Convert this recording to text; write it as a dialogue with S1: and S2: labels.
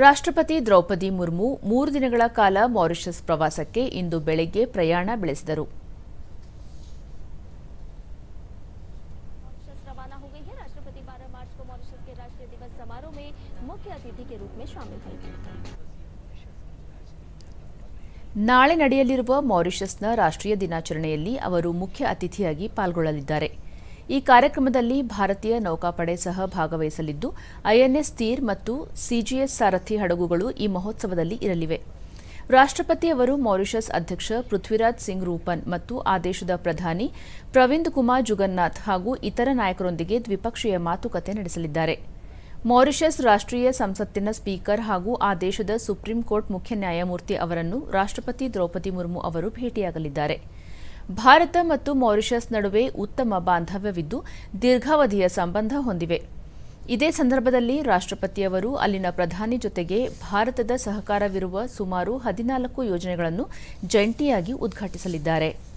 S1: ರಾಷ್ಟ್ರಪತಿ ದ್ರೌಪದಿ ಮುರ್ಮು ಮೂರು ದಿನಗಳ ಕಾಲ ಮಾರಿಷಸ್ ಪ್ರವಾಸಕ್ಕೆ ಇಂದು ಬೆಳಗ್ಗೆ ಪ್ರಯಾಣ ಬೆಳೆಸಿದರು. ನಾಳೆ ನಡೆಯಲಿರುವ ಮಾರಿಷಸ್ನ ರಾಷ್ಟ್ರೀಯ ದಿನಾಚರಣೆಯಲ್ಲಿ ಅವರು ಮುಖ್ಯ ಅತಿಥಿಯಾಗಿ ಪಾಲ್ಗೊಳ್ಳಲಿದ್ದಾರೆ. ಈ ಕಾರ್ಯಕ್ರಮದಲ್ಲಿ ಭಾರತೀಯ ನೌಕಾಪಡೆ ಸಹ ಭಾಗವಹಿಸಲಿದ್ದು, ಐಎನ್ಎಸ್ ತೀರ್ ಮತ್ತು ಸಿಜಿಎಸ್ ಸಾರಥಿ ಹಡಗುಗಳು ಈ ಮಹೋತ್ಸವದಲ್ಲಿ ಇರಲಿವೆ. ರಾಷ್ಟ್ರಪತಿ ಅವರು ಮಾರಿಷಸ್ ಅಧ್ಯಕ್ಷ ಪೃಥ್ವಿರಾಜ್ ಸಿಂಗ್ ರೂಪನ್ ಮತ್ತು ಆ ದೇಶದ ಪ್ರಧಾನಿ ಪ್ರವಿಂದ್ ಕುಮಾರ್ ಜುಗನ್ನಾಥ್ ಹಾಗೂ ಇತರ ನಾಯಕರೊಂದಿಗೆ ದ್ವಿಪಕ್ಷೀಯ ಮಾತುಕತೆ ನಡೆಸಲಿದ್ದಾರೆ. ಮಾರಿಷಸ್ ರಾಷ್ಟ್ರೀಯ ಸಂಸತ್ತಿನ ಸ್ಪೀಕರ್ ಹಾಗೂ ಆ ದೇಶದ ಸುಪ್ರೀಂ ಕೋರ್ಟ್ ಮುಖ್ಯ ನ್ಯಾಯಮೂರ್ತಿ ಅವರನ್ನು ರಾಷ್ಟ್ರಪತಿ ದ್ರೌಪದಿ ಮುರ್ಮು ಅವರು ಭೇಟಿಯಾಗಲಿದ್ದಾರೆ. ಭಾರತ ಮತ್ತು ಮಾರಿಷಸ್ ನಡುವೆ ಉತ್ತಮ ಬಾಂಧವ್ಯವಿದ್ದು ದೀರ್ಘಾವಧಿಯ ಸಂಬಂಧ ಹೊಂದಿವೆ. ಇದೇ ಸಂದರ್ಭದಲ್ಲಿ ರಾಷ್ಟ್ರಪತಿಯವರು ಅಲ್ಲಿನ ಪ್ರಧಾನಿ ಜೊತೆಗೆ ಭಾರತದ ಸಹಕಾರವಿರುವ ಸುಮಾರು ಹದಿನಾಲ್ಕು ಯೋಜನೆಗಳನ್ನು ಜಂಟಿಯಾಗಿ ಉದ್ಘಾಟಿಸಲಿದ್ದಾರೆ.